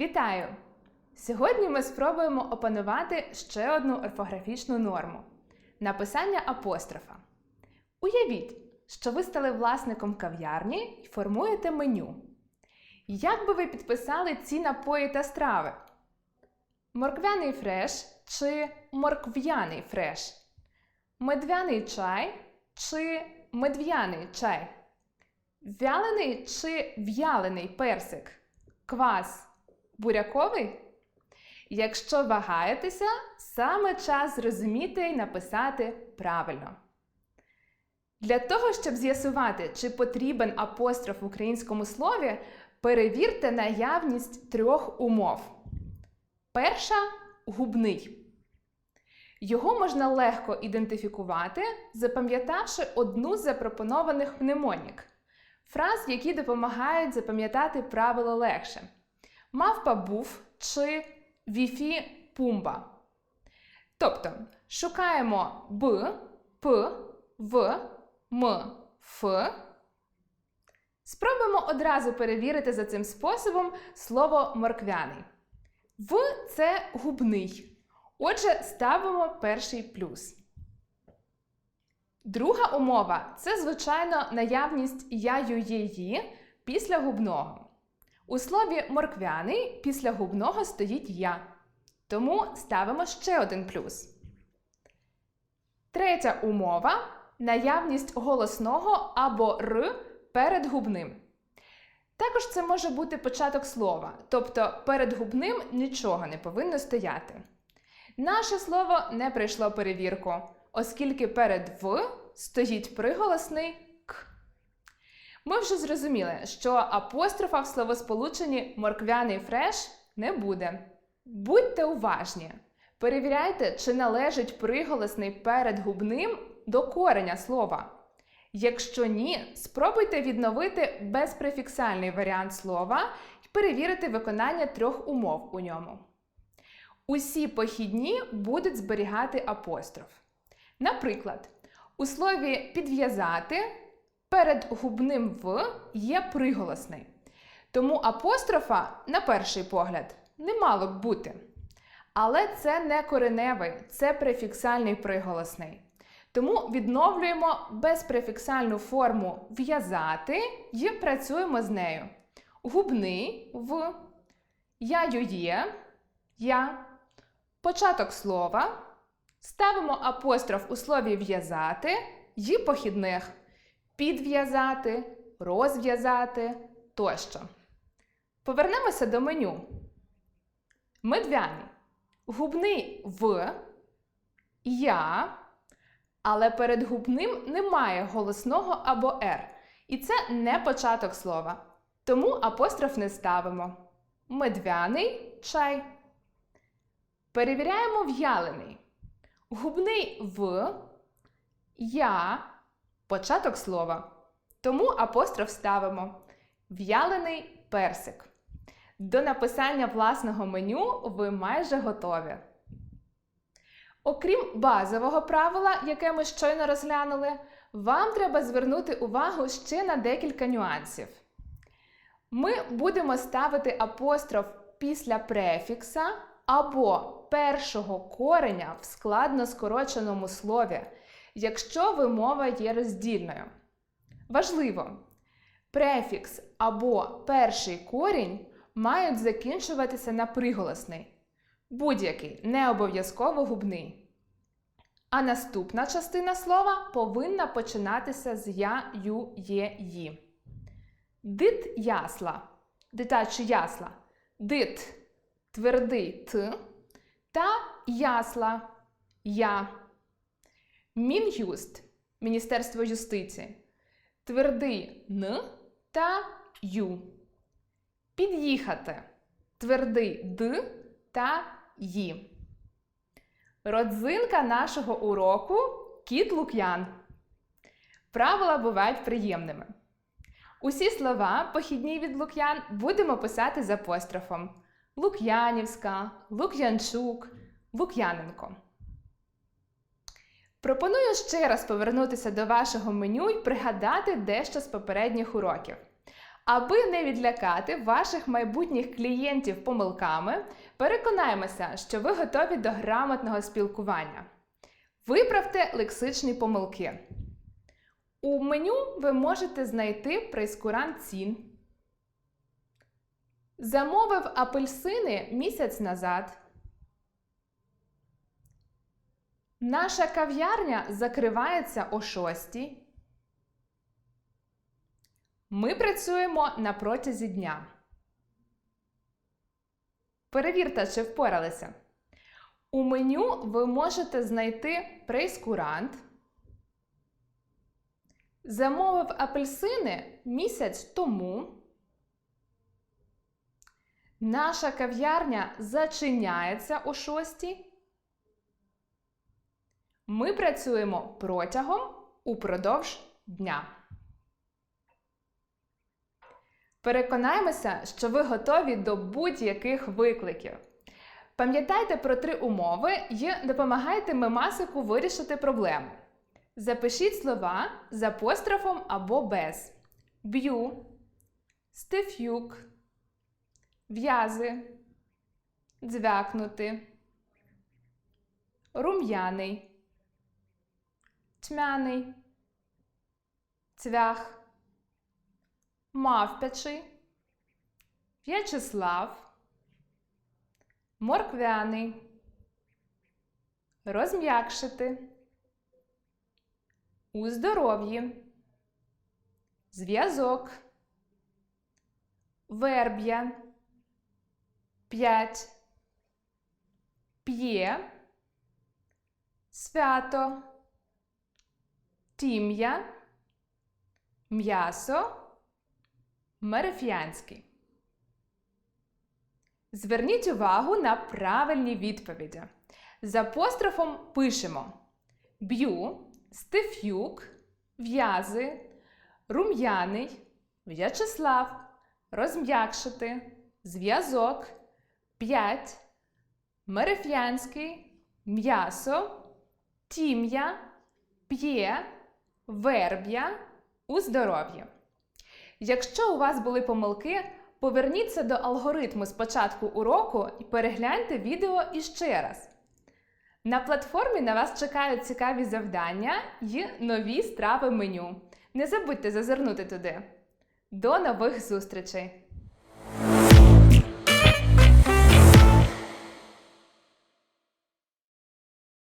Вітаю! Сьогодні ми спробуємо опанувати ще одну орфографічну норму написання апострофа. Уявіть, що ви стали власником кав'ярні і формуєте меню. Як би ви підписали ці напої та страви? Морквяний фреш чи моркв'яний фреш? Медвяний чай чи медв'яний чай? Вялений чи в'ялений персик? Квас буряковий? Якщо вагаєтеся, саме час зрозуміти і написати правильно. Для того, щоб з'ясувати, чи потрібен апостроф в українському слові, перевірте наявність трьох умов. Перша губний. Його можна легко ідентифікувати, запам'ятавши одну з запропонованих мнемонік фраз, які допомагають запам'ятати правило легше. Мавпа був чи віфі пумба. Тобто шукаємо Б, П, В, М, Ф. Спробуємо одразу перевірити за цим способом слово морквяний. В це губний. Отже, ставимо перший плюс. Друга умова це, звичайно, наявність я-ю її після губного. У слові морквяний після губного стоїть я. Тому ставимо ще один плюс. Третя умова наявність голосного або р перед губним. Також це може бути початок слова, тобто перед губним нічого не повинно стояти. Наше слово не пройшло перевірку, оскільки перед в стоїть приголосний. Ми вже зрозуміли, що апострофа в словосполученні морквяний фреш не буде. Будьте уважні. Перевіряйте, чи належить приголосний перед губним до кореня слова. Якщо ні, спробуйте відновити безпрефіксальний варіант слова і перевірити виконання трьох умов у ньому. Усі похідні будуть зберігати апостроф. Наприклад, у слові підв'язати перед губним в є приголосний. Тому апострофа, на перший погляд, не мало б бути. Але це не кореневий, це префіксальний приголосний. Тому відновлюємо безпрефіксальну форму в'язати і працюємо з нею. Губний в я-ю є, я. Початок слова. Ставимо апостроф у слові в'язати і похідних підв'язати, розв'язати тощо. Повернемося до меню. Медвяний. Губний в я, але перед губним немає голосного або «р». І це не початок слова. Тому апостроф не ставимо. Медвяний чай. Перевіряємо в'ялений. Губний в я початок слова. Тому апостроф ставимо. В'ялений персик. До написання власного меню ви майже готові. Окрім базового правила, яке ми щойно розглянули, вам треба звернути увагу ще на декілька нюансів. Ми будемо ставити апостроф після префікса або першого кореня в складно скороченому слові, якщо вимова є роздільною. Важливо! Префікс або перший корінь мають закінчуватися на приголосний. Будь-який не обов'язково губний. А наступна частина слова повинна починатися з я, ю, є, ї. Дит ясла. Дитячі ясла. Дит твердий т та ясла я. Мін'юст Міністерство юстиції. Твердий н та ю. Під'їхати. Твердий д та ї. Родзинка нашого уроку кіт лук'ян. Правила бувають приємними. Усі слова, похідні від лук'ян, будемо писати з апострофом. Лук'янівська, Лук'янчук, Лук'яненко. Пропоную ще раз повернутися до вашого меню і пригадати дещо з попередніх уроків. Аби не відлякати ваших майбутніх клієнтів помилками, переконаємося, що ви готові до грамотного спілкування. Виправте лексичні помилки. У меню ви можете знайти прейскурант цін. Замовив апельсини місяць назад. Наша кав'ярня закривається о 6. Ми працюємо на протязі дня. Перевірте, чи впоралися. У меню ви можете знайти прейскурант. Замовив апельсини місяць тому. Наша кав'ярня зачиняється о 6. Ми працюємо протягом упродовж дня. Переконаємося, що ви готові до будь-яких викликів. Пам'ятайте про три умови і допомагайте мемасику вирішити проблему. Запишіть слова з апострофом або без. Б'ю, стефюк, в'язи, дзвякнути, рум'яний, тьмяний, цвях, мавпячий, В'ячеслав, морквяний, розм'якшити, у здоров'ї, зв'язок, верб'я, п'ять, п'є, свято, тім'я, м'ясо, мерефіанський. Зверніть увагу на правильні відповіді. З апострофом пишемо б'ю, стефюк, в'язи, рум'яний, В'ячеслав, розм'якшити, зв'язок, п'ять, мереф'янський, м'ясо, тім'я, п'є, верб'я, у здоров'ї. Якщо у вас були помилки, поверніться до алгоритму з початку уроку і перегляньте відео іще раз. На платформі на вас чекають цікаві завдання і нові страви меню. Не забудьте зазирнути туди. До нових зустрічей!